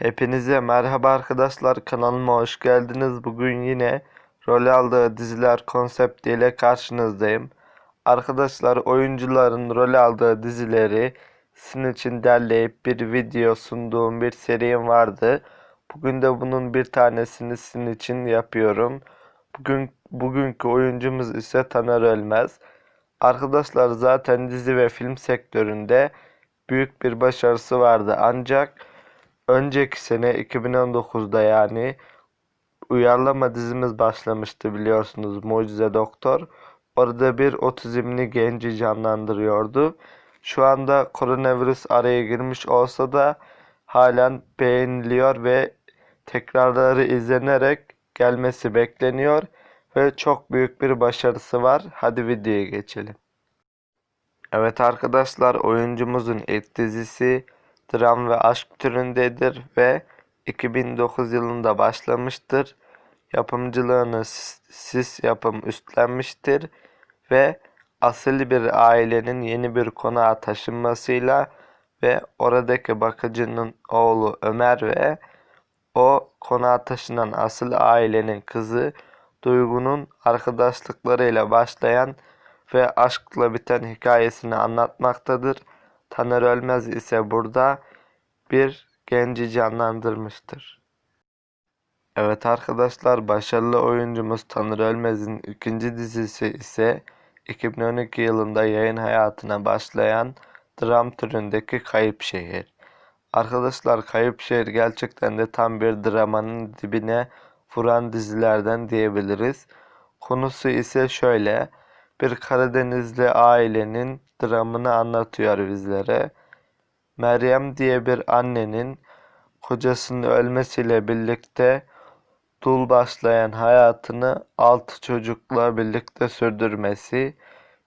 Hepinize merhaba arkadaşlar kanalıma hoş geldiniz. Bugün yine rol aldığı diziler konseptiyle karşınızdayım. Arkadaşlar oyuncuların rol aldığı dizileri sizin için derleyip bir video sunduğum bir serim vardı. Bugün de bunun bir tanesini sizin için yapıyorum. Bugün bugünkü oyuncumuz ise Taner Ölmez. Arkadaşlar zaten dizi ve film sektöründe büyük bir başarısı vardı ancak önceki sene 2019'da yani uyarlama dizimiz başlamıştı biliyorsunuz Mucize Doktor. Orada bir otizmli genci canlandırıyordu. Şu anda koronavirüs araya girmiş olsa da halen beğeniliyor ve tekrarları izlenerek gelmesi bekleniyor ve çok büyük bir başarısı var. Hadi videoya geçelim. Evet arkadaşlar oyuncumuzun ilk dizisi dram ve aşk türündedir ve 2009 yılında başlamıştır. Yapımcılığını Sis Yapım üstlenmiştir ve asil bir ailenin yeni bir konağa taşınmasıyla ve oradaki bakıcının oğlu Ömer ve o konağa taşınan asıl ailenin kızı Duygu'nun arkadaşlıklarıyla başlayan ve aşkla biten hikayesini anlatmaktadır. Taner Ölmez ise burada bir genci canlandırmıştır. Evet arkadaşlar başarılı oyuncumuz Taner Ölmez'in ikinci dizisi ise 2012 yılında yayın hayatına başlayan dram türündeki Kayıp Şehir. Arkadaşlar Kayıp Şehir gerçekten de tam bir dramanın dibine vuran dizilerden diyebiliriz. Konusu ise şöyle. Bir Karadenizli ailenin dramını anlatıyor bizlere. Meryem diye bir annenin kocasının ölmesiyle birlikte dul başlayan hayatını altı çocukla birlikte sürdürmesi,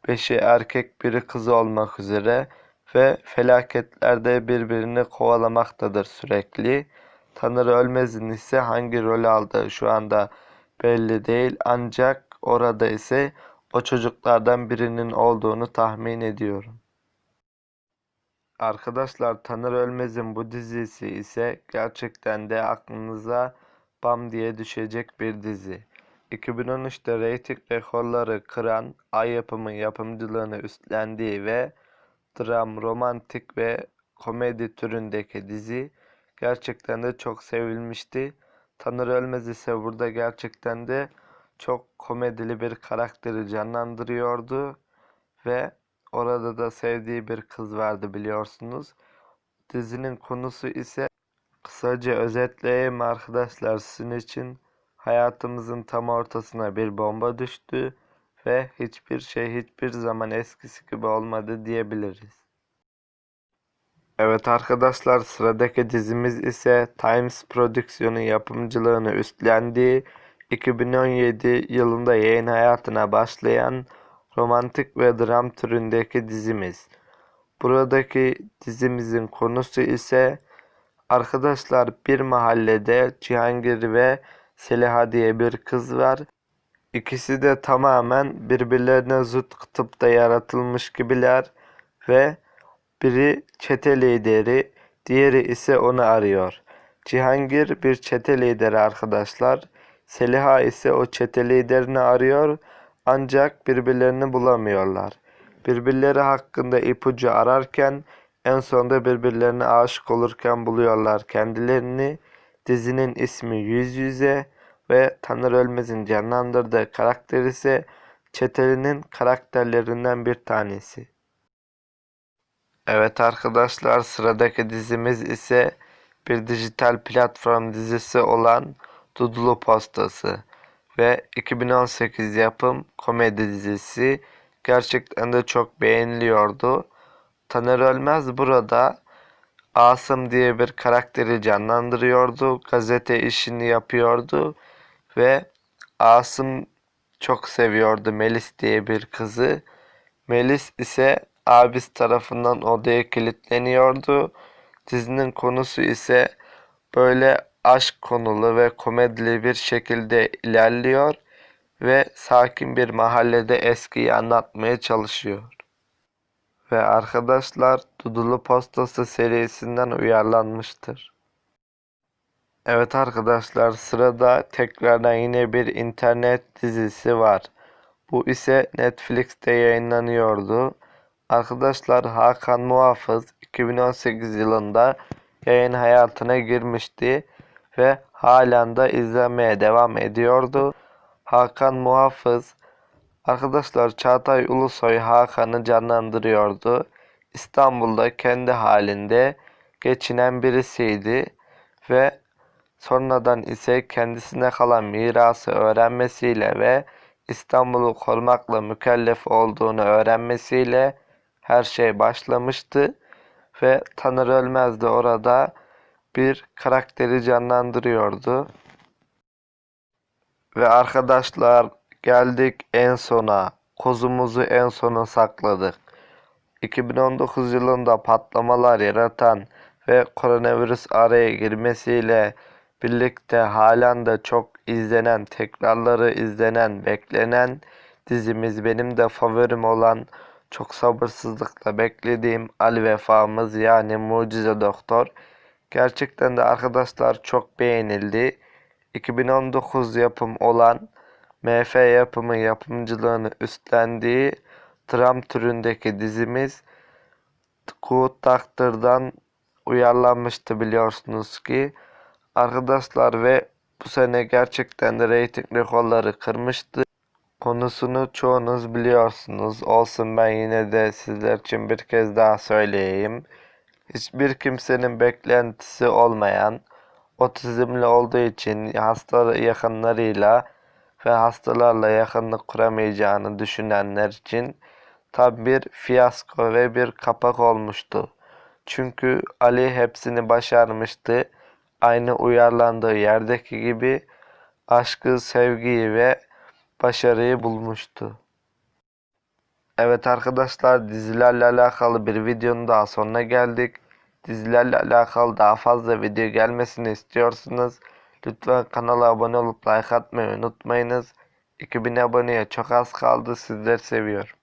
beşi erkek biri kız olmak üzere ve felaketlerde birbirini kovalamaktadır sürekli. Tanrı Ölmez'in ise hangi rol aldığı şu anda belli değil ancak orada ise o çocuklardan birinin olduğunu tahmin ediyorum. Arkadaşlar Taner Ölmez'in bu dizisi ise gerçekten de aklınıza bam diye düşecek bir dizi. 2013'te reyting rekorları kıran Ay Yapım'ın yapımcılığını üstlendiği ve dram, romantik ve komedi türündeki dizi gerçekten de çok sevilmişti. Taner Ölmez ise burada gerçekten de çok komedili bir karakteri canlandırıyordu ve orada da sevdiği bir kız vardı biliyorsunuz. Dizinin konusu ise kısaca özetleyeyim arkadaşlar sizin için hayatımızın tam ortasına bir bomba düştü ve hiçbir şey hiçbir zaman eskisi gibi olmadı diyebiliriz. Evet arkadaşlar sıradaki dizimiz ise Times Prodüksiyonu yapımcılığını üstlendiği 2017 yılında yayın hayatına başlayan romantik ve dram türündeki dizimiz. Buradaki dizimizin konusu ise arkadaşlar bir mahallede Cihangir ve Seliha diye bir kız var. İkisi de tamamen birbirlerine zıt kutupta yaratılmış gibiler ve biri çete lideri, diğeri ise onu arıyor. Cihangir bir çete lideri arkadaşlar. Seliha ise o çete liderini arıyor ancak birbirlerini bulamıyorlar. Birbirleri hakkında ipucu ararken en sonunda birbirlerine aşık olurken buluyorlar kendilerini. Dizinin ismi Yüz Yüze ve Taner Ölmez'in canlandırdığı karakter ise Çeteli'nin karakterlerinden bir tanesi. Evet arkadaşlar sıradaki dizimiz ise bir dijital platform dizisi olan Dudulu Postası ve 2018 yapım komedi dizisi gerçekten de çok beğeniliyordu. Taner Ölmez burada Asım diye bir karakteri canlandırıyordu. Gazete işini yapıyordu ve Asım çok seviyordu Melis diye bir kızı. Melis ise abisi tarafından odaya kilitleniyordu. Dizinin konusu ise böyle aşk konulu ve komedili bir şekilde ilerliyor ve sakin bir mahallede eskiyi anlatmaya çalışıyor. Ve arkadaşlar Dudulu Postası serisinden uyarlanmıştır. Evet arkadaşlar sırada tekrardan yine bir internet dizisi var. Bu ise Netflix'te yayınlanıyordu. Arkadaşlar Hakan Muhafız 2018 yılında yayın hayatına girmişti ve halen de izlenmeye devam ediyordu. Hakan Muhafız Arkadaşlar Çağatay Ulusoy Hakan'ı canlandırıyordu. İstanbul'da kendi halinde geçinen birisiydi ve sonradan ise kendisine kalan mirası öğrenmesiyle ve İstanbul'u korumakla mükellef olduğunu öğrenmesiyle her şey başlamıştı ve Tanır Ölmez de orada bir karakteri canlandırıyordu. Ve arkadaşlar geldik en sona. Kozumuzu en sona sakladık. 2019 yılında patlamalar yaratan ve koronavirüs araya girmesiyle birlikte halen de çok izlenen, tekrarları izlenen, beklenen dizimiz benim de favorim olan çok sabırsızlıkla beklediğim Ali Vefa'mız yani Mucize Doktor. Gerçekten de arkadaşlar çok beğenildi. 2019 yapım olan MF yapımı yapımcılığını üstlendiği dram türündeki dizimiz Good Doctor'dan uyarlanmıştı biliyorsunuz ki. Arkadaşlar ve bu sene gerçekten de reyting rekorları kırmıştı. Konusunu çoğunuz biliyorsunuz. Olsun ben yine de sizler için bir kez daha söyleyeyim. Hiçbir kimsenin beklentisi olmayan, otizmli olduğu için hasta yakınlarıyla ve hastalarla yakınlık kuramayacağını düşünenler için tam bir fiyasko ve bir kapak olmuştu. Çünkü Ali hepsini başarmıştı. Aynı uyarlandığı yerdeki gibi aşkı, sevgiyi ve başarıyı bulmuştu. Evet arkadaşlar dizilerle alakalı bir videonun daha sonuna geldik. Dizilerle alakalı daha fazla video gelmesini istiyorsunuz. Lütfen kanala abone olup like atmayı unutmayınız. 2000 aboneye çok az kaldı. Sizleri seviyorum.